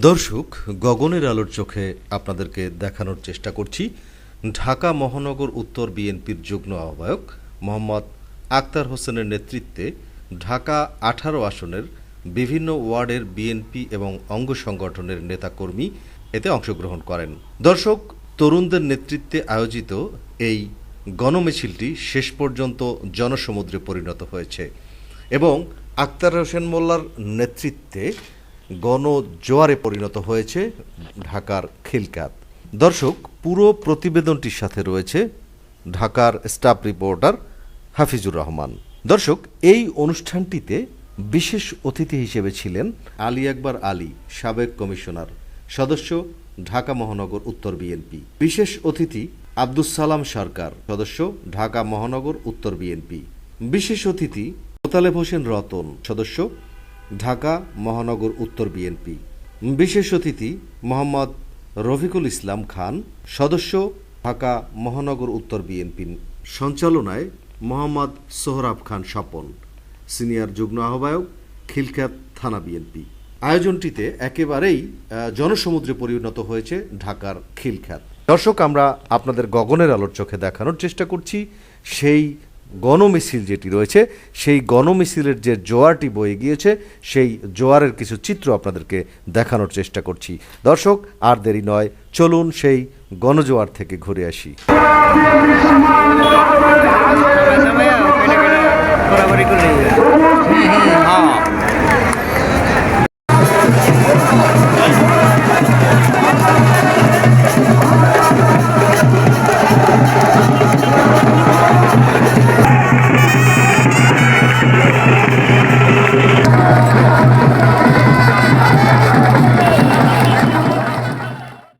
দর্শক, গগনের আলোর চোখে আপনাদেরকে দেখানোর চেষ্টা করছি। ঢাকা মহানগর উত্তর বিএনপির যুগ্ম আহ্বায়ক মোহাম্মদ আক্তার হোসেনের নেতৃত্বে ঢাকা আঠারো আসনের বিভিন্ন ওয়ার্ডের বিএনপি এবং অঙ্গ সংগঠনের নেতাকর্মী এতে অংশগ্রহণ করেন। দর্শক, তরুণদের নেতৃত্বে আয়োজিত এই গণমিছিলটি শেষ পর্যন্ত জনসমুদ্রে পরিণত হয়েছে এবং আক্তার হোসেন মোল্লার নেতৃত্বে গণজোয়ারে পরিণত হয়েছে ঢাকার খিলকাত দর্শক, পুরো প্রতিবেদনটির সাথে রয়েছে ঢাকার স্টাফ রিপোর্টার হাফিজুর রহমান। দর্শক, এই অনুষ্ঠানটিতে বিশেষ অতিথি হিসেবে ছিলেন আলী আকবর আলী, সাবেক কমিশনার সদস্য, ঢাকা মহানগর উত্তর বিএনপি। বিশেষ অতিথি আব্দুস সালাম সরকার, সদস্য, ঢাকা মহানগর উত্তর বিএনপি। বিশেষ অতিথি মোতালেব হোসেন রতন, সদস্য ঢাকা, মহানগর উত্তর বিএনপি। বিশেষ অতিথি মোহাম্মদ রফিকুল ইসলাম খান, সদস্য ঢাকা, মহানগর উত্তর বিএনপি সঞ্চালনায় মোহাম্মদ সোহরাব খান স্বপন, সিনিয়র যুগ্ম আহ্বায়ক, খিলখ্যাত থানা বিএনপি। আয়োজনটিতে একেবারেই জনসমুদ্রে পরিণত হয়েছে ঢাকার খিলখ্যাত। দর্শক, আমরা আপনাদের গগনের আলোর চোখে দেখানোর চেষ্টা করছি, সেই গণমিছিল যেটি রয়েছে, সেই গণমিছিলের যে জোয়ারটি বয়ে গিয়েছে, সেই জোয়ারের কিছু চিত্র আপনাদেরকে দেখানোর চেষ্টা করছি। দর্শক, আর দেরি নয়, চলুন সেই গণজোয়ার থেকে ঘুরে আসি। হ্যাঁ